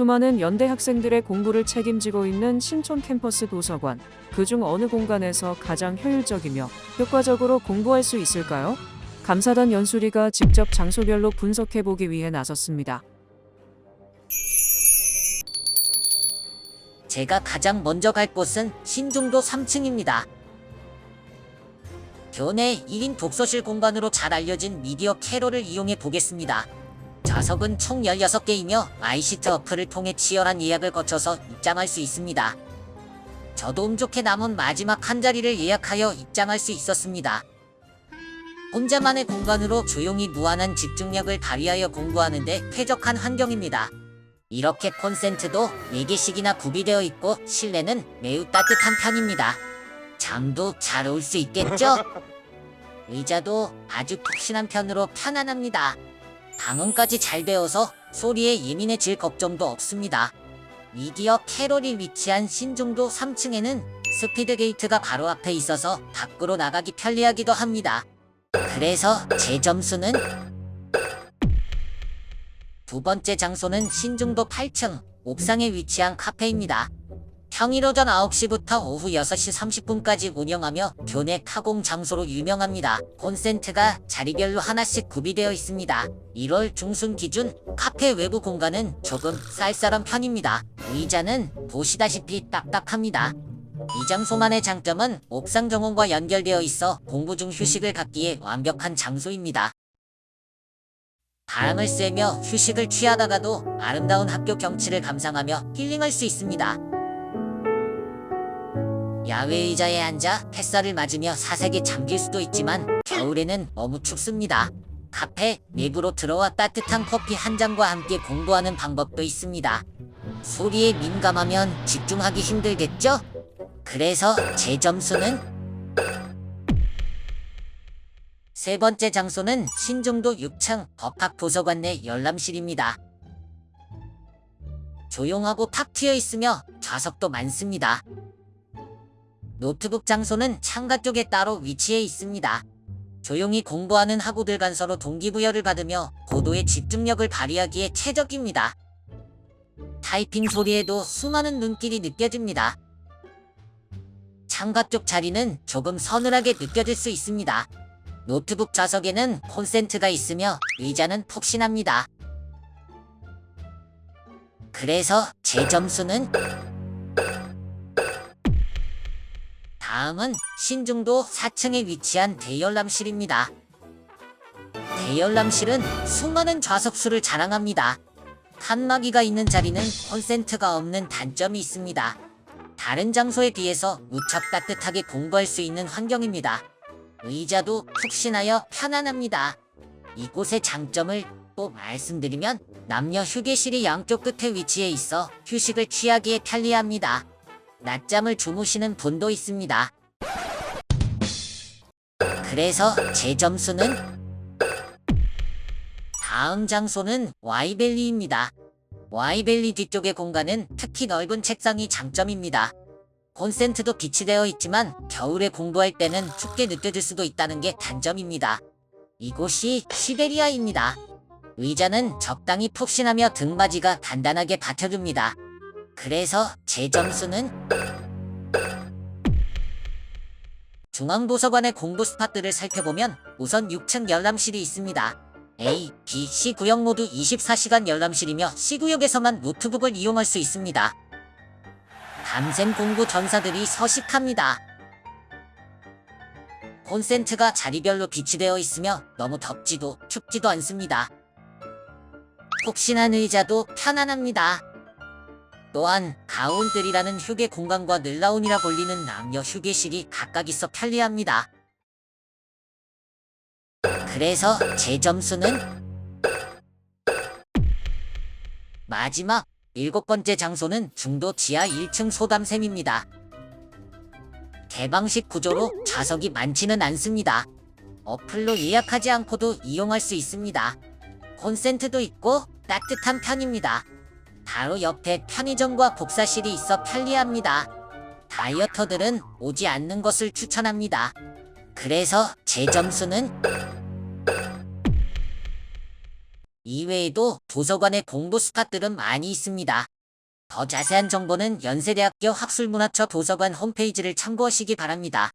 수많은 연대 학생들의 공부를 책임지고 있는 신촌 캠퍼스 도서관. 그중 어느 공간에서 가장 효율적이며 효과적으로 공부할 수 있을까요? 감사단 연수리가 직접 장소별로 분석해 보기 위해 나섰습니다. 제가 가장 먼저 갈 곳은 신중도 3층입니다. 교내 1인 독서실 공간으로 잘 알려진 미디어 캐롤을 이용해 보겠습니다. 좌석은 총 16개이며 아이시트 어플을 통해 치열한 예약을 거쳐서 입장할 수 있습니다. 저도 운 좋게 남은 마지막 한 자리를 예약하여 입장할 수 있었습니다. 혼자만의 공간으로 조용히 무한한 집중력을 발휘하여 공부하는데 쾌적한 환경입니다. 이렇게 콘센트도 4개씩이나 구비되어 있고 실내는 매우 따뜻한 편입니다. 잠도 잘 올 수 있겠죠? 의자도 아주 푹신한 편으로 편안합니다. 방음까지 잘 되어서 소리에 예민해질 걱정도 없습니다. 미디어 캐롤이 위치한 신중도 3층에는 스피드 게이트가 바로 앞에 있어서 밖으로 나가기 편리하기도 합니다. 그래서 제 점수는 두 번째 장소는 신중도 8층 옥상에 위치한 카페입니다. 평일 오전 9시부터 오후 6시 30분까지 운영하며 교내 카공 장소로 유명합니다. 콘센트가 자리별로 하나씩 구비되어 있습니다. 1월 중순 기준 카페 외부 공간은 조금 쌀쌀한 편입니다. 의자는 보시다시피 딱딱합니다. 이 장소만의 장점은 옥상 정원과 연결되어 있어 공부 중 휴식을 갖기에 완벽한 장소입니다. 바람을 쐬며 휴식을 취하다가도 아름다운 학교 경치를 감상하며 힐링할 수 있습니다. 야외 의자에 앉아 햇살을 맞으며 사색에 잠길 수도 있지만 겨울에는 너무 춥습니다. 카페 내부로 들어와 따뜻한 커피 한 잔과 함께 공부하는 방법도 있습니다. 소리에 민감하면 집중하기 힘들겠죠? 그래서 제 점수는 세 번째 장소는 신중도 6층 법학 도서관 내 열람실입니다. 조용하고 탁 트여 있으며 좌석도 많습니다. 노트북 장소는 창가 쪽에 따로 위치해 있습니다. 조용히 공부하는 학우들 간 서로 동기부여를 받으며 고도의 집중력을 발휘하기에 최적입니다. 타이핑 소리에도 수많은 눈길이 느껴집니다. 창가 쪽 자리는 조금 서늘하게 느껴질 수 있습니다. 노트북 좌석에는 콘센트가 있으며 의자는 푹신합니다. 그래서 제 점수는 다음은 신중도 4층에 위치한 대열람실입니다. 대열람실은 수많은 좌석수를 자랑합니다. 칸막이가 있는 자리는 콘센트가 없는 단점이 있습니다. 다른 장소에 비해서 무척 따뜻하게 공부할 수 있는 환경입니다. 의자도 푹신하여 편안합니다. 이곳의 장점을 또 말씀드리면 남녀 휴게실이 양쪽 끝에 위치해 있어 휴식을 취하기에 편리합니다. 낮잠을 주무시는 분도 있습니다. 그래서 제 점수는 다음 장소는 와이밸리입니다. 와이밸리 뒤쪽의 공간은 특히 넓은 책상이 장점입니다. 콘센트도 비치되어 있지만 겨울에 공부할 때는 춥게 느껴질 수도 있다는 게 단점입니다. 이곳이 시베리아입니다. 의자는 적당히 푹신하며 등받이가 단단하게 받쳐줍니다. 그래서 제 점수는 중앙도서관의 공부 스팟들을 살펴보면 우선 6층 열람실이 있습니다. A, B, C 구역 모두 24시간 열람실이며 C 구역에서만 노트북을 이용할 수 있습니다. 밤샘 공부 전사들이 서식합니다. 콘센트가 자리별로 비치되어 있으며 너무 덥지도 춥지도 않습니다. 푹신한 의자도 편안합니다. 또한 가온들이라는 휴게 공간과 늘라온이라 불리는 남녀 휴게실이 각각 있어 편리합니다. 그래서 제 점수는 마지막 일곱 번째 장소는 중도 지하 1층 소담샘입니다. 개방식 구조로 좌석이 많지는 않습니다. 어플로 예약하지 않고도 이용할 수 있습니다. 콘센트도 있고 따뜻한 편입니다. 바로 옆에 편의점과 복사실이 있어 편리합니다. 다이어터들은 오지 않는 것을 추천합니다. 그래서 제 점수는 이외에도 도서관에 공부 스팟들은 많이 있습니다. 더 자세한 정보는 연세대학교 학술문화처 도서관 홈페이지를 참고하시기 바랍니다.